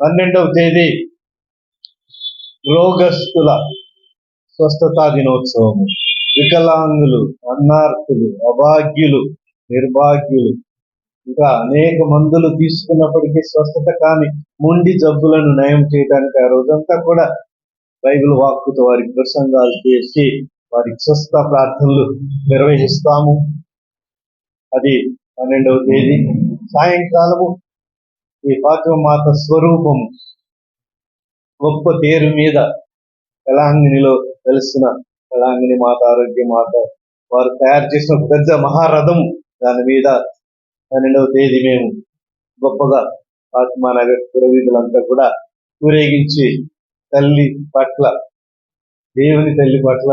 పన్నెండవ తేదీ రోగస్తుల స్వస్థతా దినోత్సవము వికలాంగులు అన్నార్థులు అభాగ్యులు నిర్భాగ్యులు. ఇంకా అనేక మందులు తీసుకున్నప్పటికీ స్వస్థత కాని మొండి జబ్బులను నయం చేయడానికి ఆ రోజంతా కూడా బైబిల్ వాక్కుతో వారికి ప్రసంగాలు చేసి వారికి స్వస్థ ప్రార్థనలు నిర్వహిస్తాము. అది పన్నెండవ తేదీ. సాయంకాలము ఈ ఫాతిమ మాత స్వరూపము గొప్ప తేరు మీద కళాంగినిలో తెలిసిన కళాంగిని మాత ఆరోగ్య మాత వారు తయారు చేసిన పెద్ద మహారథము దాని మీద పన్నెండవ తేదీ మేము గొప్పగా ఆత్మానగర్ పురవీధులంతా కూడా ఊరేగించి తల్లి పట్ల దేవుని తల్లి పట్ల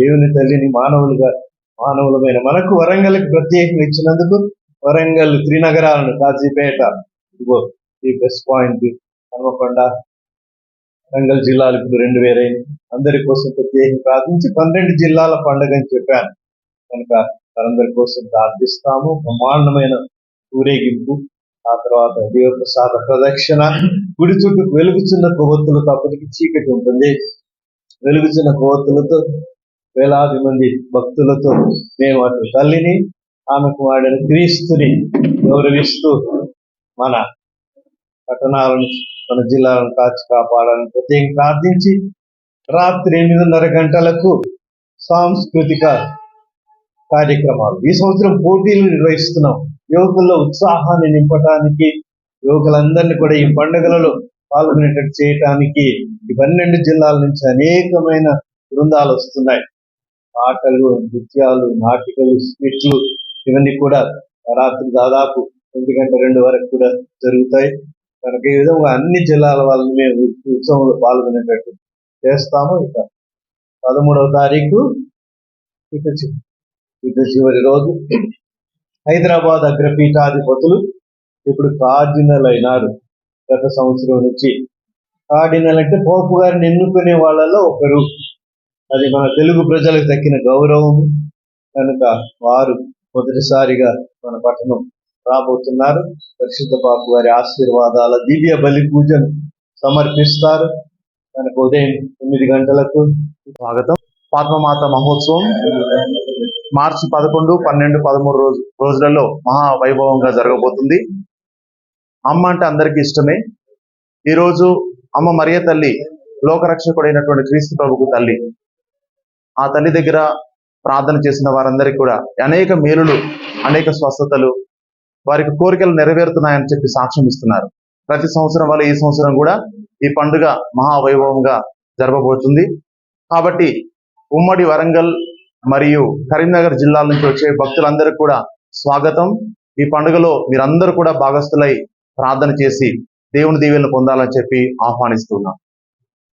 దేవుని తల్లిని మానవులుగా మానవులమైన మనకు వరంగల్కి ప్రత్యేకంగా ఇచ్చినందుకు వరంగల్ త్రినగరాలను కాజీపేట ఇదిగో ఈ ప్లస్ పాయింట్ హనుమకొండ వరంగల్ జిల్లాలు ఇప్పుడు రెండు వేరైనవి అందరి కోసం ప్రత్యేకం ప్రార్థించి పన్నెండు జిల్లాల పండుగ అని చెప్పాను. కనుక వారందరి కోసం ప్రార్థిస్తాము. బ్రహ్మాండమైన ఊరేగింపు ఆ తర్వాత దేవప్రసాద ప్రదక్షిణ గుడి చుట్టూ వెలుగుచున్న కొవ్వొత్తులతో అప్పటికి చీకటి ఉంటుంది. వెలుగుచున్న కొవ్వొత్తులతో వేలాది మంది భక్తులతో మేము అటు తల్లిని ఆమెకు వాడిన క్రీస్తుని గౌరవిస్తూ మన పట్టణాలను మన జిల్లాలను కాచి కాపాడాలని ప్రత్యేకంగా ప్రార్థించి రాత్రి ఎనిమిదిన్నర గంటలకు సాంస్కృతిక కార్యక్రమాలు. ఈ సంవత్సరం పోటీలు నిర్వహిస్తున్నాం. యువకుల్లో ఉత్సాహాన్ని నింపడానికి యువకులందరినీ కూడా ఈ పండుగలలో పాల్గొనేటట్టు చేయటానికి ఈ పన్నెండు జిల్లాల నుంచి అనేకమైన బృందాలు వస్తున్నాయి. ఆటలు నృత్యాలు నాటికలు స్కిట్లు ఇవన్నీ కూడా రాత్రి దాదాపు ఒంటి గంట రెండు వరకు కూడా జరుగుతాయి. కనుక ఈ విధంగా అన్ని జిల్లాల వాళ్ళని మేము ఉత్సవంలో పాల్గొనేటట్టు చేస్తాము. ఇక పదమూడవ తారీఖు ఇక చివరి రోజు హైదరాబాద్ అగ్రపీఠాధిపతులు ఇప్పుడు కార్డినల్ అయినారు గత సంవత్సరం నుంచి. కార్డినల్ అంటే పోపు గారిని ఎన్నుకునే వాళ్ళలో ఒకరు. అది మన తెలుగు ప్రజలకు దక్కిన గౌరవం. కనుక వారు మొదటిసారిగా మన పట్టణం రాబోతున్నారు. పరిశుద్ధ బాబు గారి ఆశీర్వాదాల దివ్య బలి పూజను సమర్పిస్తారు. కనుక ఉదయం తొమ్మిది గంటలకు స్వాగతం. పాత్మమాత మహోత్సవం. మార్చి పదకొండు పన్నెండు పదమూడు రోజు రోజులలో మహా వైభవంగా జరగబోతుంది. అమ్మ అంటే అందరికీ ఇష్టమే. ఈరోజు అమ్మ మరియ తల్లి లోకరక్షకుడైనటువంటి క్రీస్తు ప్రభుకు తల్లి. ఆ తల్లి దగ్గర ప్రార్థన చేసిన వారందరికీ కూడా అనేక మేలులు అనేక స్వస్థతలు వారికి కోరికలు నెరవేరుతున్నాయని చెప్పి సాక్ష్యం ఇస్తున్నారు. ప్రతి సంవత్సరం వల్ల ఈ సంవత్సరం కూడా ఈ పండుగ మహావైభవంగా జరగబోతుంది. కాబట్టి ఉమ్మడి వరంగల్ మరియు కరీంనగర్ జిల్లాల నుంచి వచ్చే భక్తులందరికీ కూడా స్వాగతం. ఈ పండుగలో మీరందరూ కూడా భాగస్థులై ప్రార్థన చేసి దేవుని దీవెలను పొందాలని చెప్పి ఆహ్వానిస్తున్నాం.